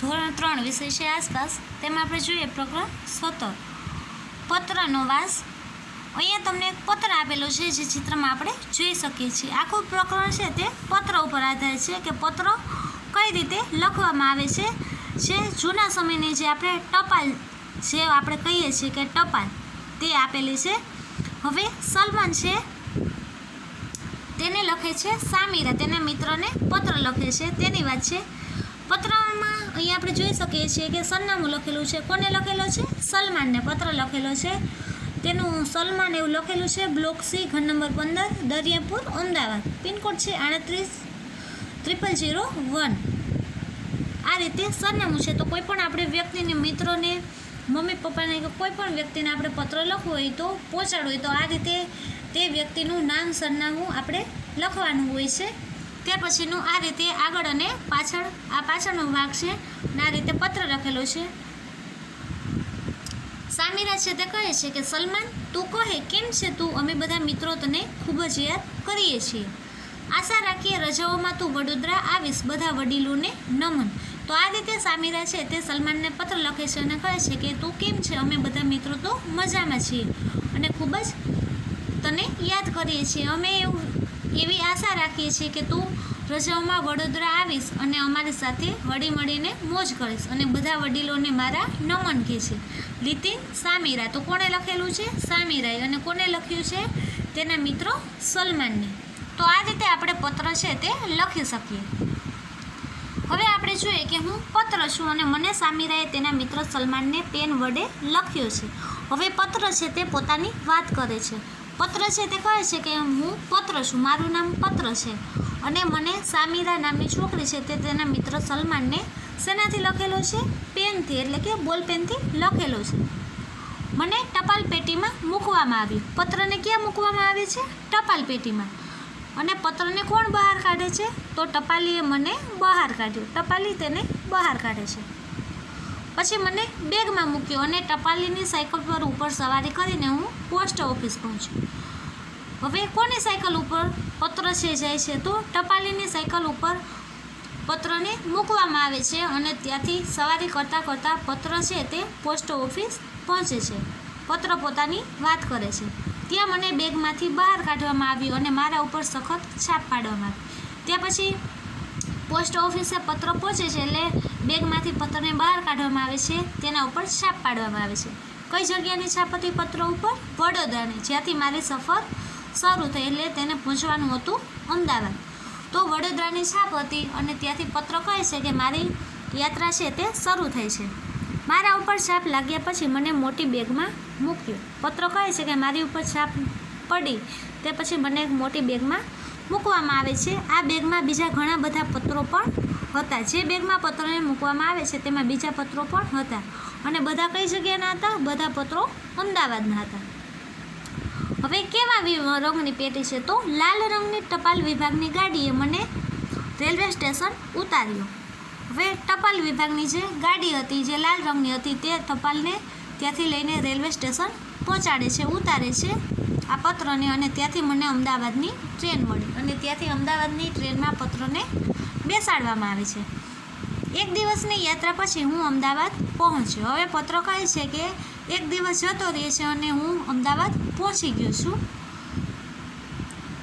ધોરણ ત્રણ વિષય છે આસપાસ. તેમાં આપણે જોઈએ પ્રકરણ સત્તર. પત્રનો વાસ. અહીંયા તમને એક પત્ર આપેલો છે જે ચિત્રમાં આપણે જોઈ શકીએ છીએ. આખું પ્રકરણ છે તે પત્ર ઉપર આધારિત છે કે પત્ર કઈ રીતે લખવામાં આવે છે. જે જૂના સમયની જે આપણે ટપાલ જે આપણે કહીએ છીએ કે ટપાલ તે આપેલી છે. હવે સલમાન છે. તેને લખે છે સામીરા. તેના મિત્રને પત્ર લખે છે. તેની વાત છે. પત્રમાં અહીંયા આપણે જોઈ શકીએ છીએ કે સરનામું લખેલું છે. કોને લખેલો છે? સલમાનને પત્ર લખેલો છે. તેનું સલમાન એવું લખેલું છે, બ્લોક સી ઘર નંબર પંદર, દરિયાપુર, અમદાવાદ. પિનકોડ છે આડત્રીસ, ત્રિપલ જીરો વન. આ રીતે સરનામું છે. તો કોઈ પણ આપણે વ્યક્તિને, મિત્રોને, મમ્મી પપ્પાને કે કોઈ પણ વ્યક્તિને આપણે પત્ર લખવું હોય તો, પહોંચાડવું હોય તો આ રીતે તે વ્યક્તિનું નામ, સરનામું આપણે લખવાનું હોય છે. ત્યાર પછીનું આ રીતે આગળ અને પાછળ, આ પાછળનો ભાગ છે અને આ રીતે પત્ર લખેલો છે. સામીરા છે તે કહે છે કે, સલમાન, તું કહે કેમ છે તું? અમે બધા મિત્રો તને ખૂબ જ યાદ કરીએ છીએ. આશા રાખીએ રજાઓમાં તું વડોદરા આવીશ, બધા વડીલોને નમન. તો આ રીતે સામીરા છે તે સલમાનને પત્ર લખે છે અને કહે છે કે, તું કેમ છે? અમે બધા મિત્રો તો મજામાં છીએ અને ખૂબ જ તને યાદ કરીએ છીએ. અમે એવું એવી આશા રાખીએ છીએ કે તું રજાઓમાં વડોદરા આવીશ અને અમારી સાથે વળી મળીને મોજ કરીશ અને બધા વડીલોને મારા નમન કહે છે. લીતિન સામીરા, તો કોણે લખેલું છે? સામીરાએ. અને કોને લખ્યું છે? તેના મિત્રો સલમાનને. તો આ રીતે આપણે પત્ર છે તે લખી શકીએ. હવે આપણે જોઈએ કે હું પત્ર છું અને મને સામીરાએ તેના મિત્ર સલમાનને પેન વડે લખ્યો છે. હવે પત્ર છે તે પોતાની વાત કરે છે. પત્ર છે તે કહે છે કે હું પત્ર છું, મારું નામ પત્ર છે. અને મને સામીરા નામની છોકરી છે તે તેના મિત્ર સલમાનને શેનાથી લખેલો છે? પેનથી, એટલે કે બોલ પેનથી લખેલો છે. મને ટપાલ પેટીમાં મૂકવામાં આવ્યું. પત્રને ક્યાં મૂકવામાં આવે છે? ટપાલ પેટીમાં. અને પત્રને કોણ બહાર કાઢે છે? તો ટપાલીએ મને બહાર કાઢ્યું. ટપાલી તેને બહાર કાઢે છે. પછી મને બેગમાં મૂક્યો અને ટપાલીની સાયકલ પર ઉપર સવારી કરીને હું પોસ્ટ ઓફિસ પહોંચ્યો. હવે કોની સાયકલ ઉપર પત્ર છે, જાય છે? તો ટપાલીની સાયકલ ઉપર પત્રને મૂકવામાં આવે છે અને ત્યાંથી સવારી કરતાં કરતાં પત્ર છે તે પોસ્ટ ઓફિસ પહોંચે છે. પત્ર પોતાની વાત કરે છે. ત્યાં મને બેગમાંથી બહાર કાઢવામાં આવ્યું અને મારા ઉપર સખત છાપ પાડવામાં આવી ત્યાં પછી પોસ્ટ ઓફિસે પત્ર પહોંચે છે એટલે બેગમાંથી પત્રને બહાર કાઢવામાં આવે છે, તેના ઉપર છાપ પાડવામાં આવે છે. કઈ જગ્યાની છાપ હતી? પત્ર ઉપર? વડોદરાની, જ્યાંથી મારી સફર શરૂ થઈ એટલે તેને પહોંચવાનું હતું અમદાવાદ. તો વડોદરાની છાપ હતી અને ત્યાંથી પત્ર કહે છે કે મારી યાત્રા છે તે શરૂ થઈ છે. મારા ઉપર છાપ લાગ્યા પછી મને મોટી બેગમાં મૂક્યો. પત્ર કહે છે કે મારી ઉપર છાપ પડી તે પછી મને એક મોટી બેગમાં મૂકવામાં આવે છે. આ બેગમાં બીજા ઘણા બધા પત્રો પણ હતા. જે બેગમાં પત્રોને મૂકવામાં આવે છે, તેમાં બીજા પત્રો પણ હતા. અને બધા કઈ જગ્યાના હતા? બધા પત્રો અમદાવાદના હતા. હવે કેવા રંગની પેટી છે તો? લાલ રંગની ટપાલ વિભાગની ગાડીએ મને રેલવે સ્ટેશન ઉતાર્યો. હવે ટપાલ વિભાગની જે ગાડી હતી, જે લાલ રંગની હતી, તે ટપાલને ત્યાંથી લઈને રેલવે સ્ટેશન પહોંચાડે છે, ઉતારે છે આ પત્રને. અને ત્યાંથી મને અમદાવાદની ટ્રેન મળી. અને ત્યાંથી અમદાવાદની ટ્રેનમાં પત્રને બેસાડવામાં આવે છે. એક દિવસની યાત્રા પછી હું અમદાવાદ પહોંચ્યો. હવે પત્ર કહે છે કે એક દિવસ જતો રહે છે અને હું અમદાવાદ પહોંચી ગયો છું.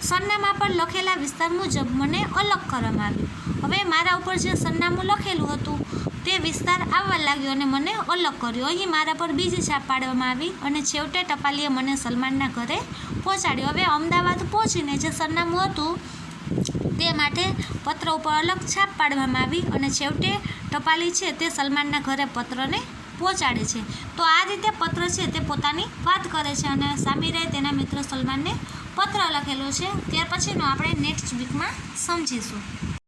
સરનામા પર લખેલા વિસ્તાર મુજબ મને અલગ કરવામાં આવ્યું. હવે મારા ઉપર જે સરનામું લખેલું હતું તે વિસ્તાર આવવા લાગ્યો અને મને અલગ કર્યો. અહીં મારા પર બીજી છાપ પાડવામાં આવી અને છેવટે ટપાલીએ મને સલમાનના ઘરે પહોંચાડ્યો. હવે અમદાવાદ પહોંચીને જે સરનામું હતું તે માટે પત્ર ઉપર અલગ છાપ પાડવામાં આવી અને છેવટે ટપાલી છે તે સલમાનના ઘરે પત્રને પહોંચાડે છે. તો આ રીતે પત્ર છે તે પોતાની વાત કરે છે અને સામીરાએ તેના મિત્ર સલમાનને પત્ર લખેલો છે. ત્યાર પછીનો આપણે નેક્સ્ટ વીકમાં સમજીશું.